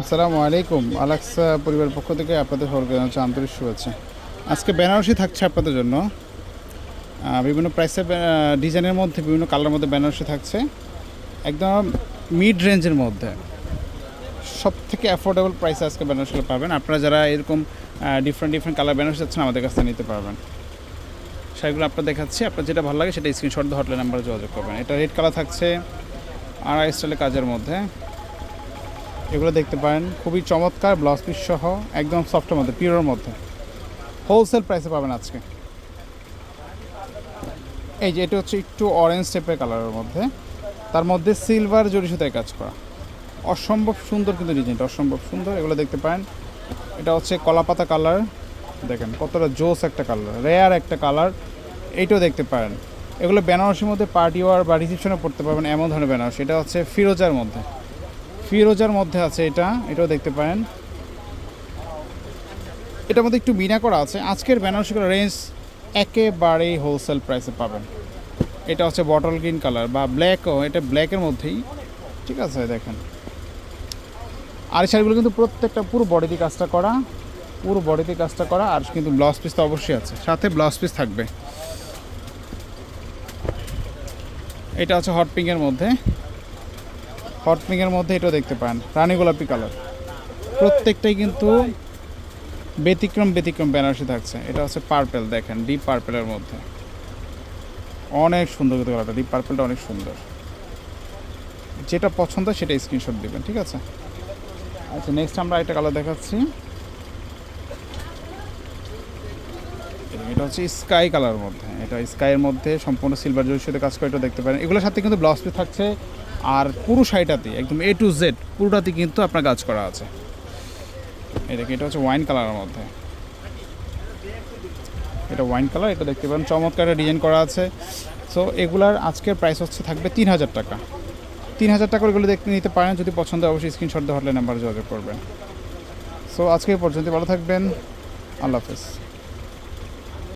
আসসালামু আলাইকুম। আলাক্সা পরিবারের পক্ষ থেকে আপনাদের সকলকে জানাচ্ছি আন্তরিক শুভেচ্ছা। আজকে বেনারসি থাকছে আপনাদের জন্য। বিভিন্ন প্রাইসের ডিজাইনের মধ্যে, বিভিন্ন কালারের মধ্যে বেনারসি থাকছে। একদম মিড রেঞ্জের মধ্যে। সব থেকে অ্যাফোর্ডেবল প্রাইসে আজকে বেনারসিগুলো পাবেন। আপনারা যারা এরকম ডিফারেন্ট ডিফারেন্ট কালার বেনারসি চাচ্ছেন, আমাদের কাছ থেকে নিতে পারবেন। সেগুলো আপনার দেখাচ্ছি। আপনার যেটা ভালো লাগে, সেটা স্ক্রিনশট দিয়ে হটলাইন নাম্বারে যোগাযোগ করবেন। এটা রেড কালার থাকছে, আড়াই স্টাইলের কাজের মধ্যে। এগুলো দেখতে পারেন। খুবই চমৎকার ব্লাউজ পিস সহ, একদম সফটের মধ্যে পিওরের মধ্যে। হোলসেল প্রাইসে পাবেন আজকে। এই যে, এটা হচ্ছে একটু অরেঞ্জ টাইপের কালারের মধ্যে। তার মধ্যে সিলভার জড়ি সুতায় কাজ করা। অসম্ভব সুন্দর কিন্তু ডিজাইনটা অসম্ভব সুন্দর। এগুলো দেখতে পারেন। এটা হচ্ছে কলাপাতা কালার দেখেন, কতটা জোস একটা কালার রেয়ার একটা কালার এইটাও দেখতে পারেন। এগুলো বেনারসির মধ্যে পার্টি ওয়ার বা রিসেপশনে পড়তে পারবেন এমন ধরনের বেনারসি। এটা হচ্ছে ফিরোজার মধ্যে। ফিরোজার মধ্যে আছে এটা, এটাও দেখতে পারেন। এটার মধ্যে একটু বিনা করা আছে। আজকের বেনারসিগুলো রেঞ্জ একেবারেই হোলসেল প্রাইসে পাবেন। এটা হচ্ছে বটল গ্রিন কালার বা ব্ল্যাকও এটা ব্ল্যাকের মধ্যেই। ঠিক আছে, দেখেন। আর শাড়িগুলো কিন্তু প্রত্যেকটা পুরো বডিতে কাজটা করা, পুরো বডিতে কাজটা করা, আর কিন্তু ব্লাউজ পিস তো অবশ্যই আছে। সাথে ব্লাউজ পিস থাকবে। এটা হচ্ছে হট পিঙ্কের মধ্যে। হট পিঙ্কের মধ্যে এটাও দেখতে পান, রানী গোলাপি কালার। প্রত্যেকটাই কিন্তু ব্যতিক্রম ব্যতিক্রম বেনারসি থাকছে। এটা হচ্ছে পার্পেল দেখেন ডিপ পার্পেলের মধ্যে। অনেক সুন্দর কিন্তু কালারটা ডিপ পার্পেলটা অনেক সুন্দর। যেটা পছন্দ সেটা স্ক্রিনশট দিবেন, ঠিক আছে? আচ্ছা নেক্সট আমরা একটা কালার দেখাচ্ছি। এটা হচ্ছে স্কাই কালার মধ্যে। এটা স্কাইয়ের মধ্যে সম্পূর্ণ সিলভার জরির সাথে কাজ করে, এটা দেখতে পারেন। এগুলোর সাথে কিন্তু ব্লাউজ পিস থাকছে। আর পুরো শাড়িটাতে, একদম এ টু জেড পুরোটাতে কিন্তু আপনার কাজ করা আছে। এটা এটা হচ্ছে ওয়াইন কালারের মধ্যে। এটা ওয়াইন কালার এটা দেখতে পারেন, চমৎকার ডিজাইন করা আছে। সো এগুলার আজকের প্রাইস হচ্ছে থাকবে তিন হাজার টাকা। তিন হাজার টাকা এগুলো দেখতে নিতে পারেন, যদি পছন্দ অবশ্যই স্ক্রিনশট দিয়ে হটলাইন নাম্বার যোগাযোগ করবেন। সো আজকে পর্যন্ত ভালো থাকবেন। আল্লাহ হাফেজ।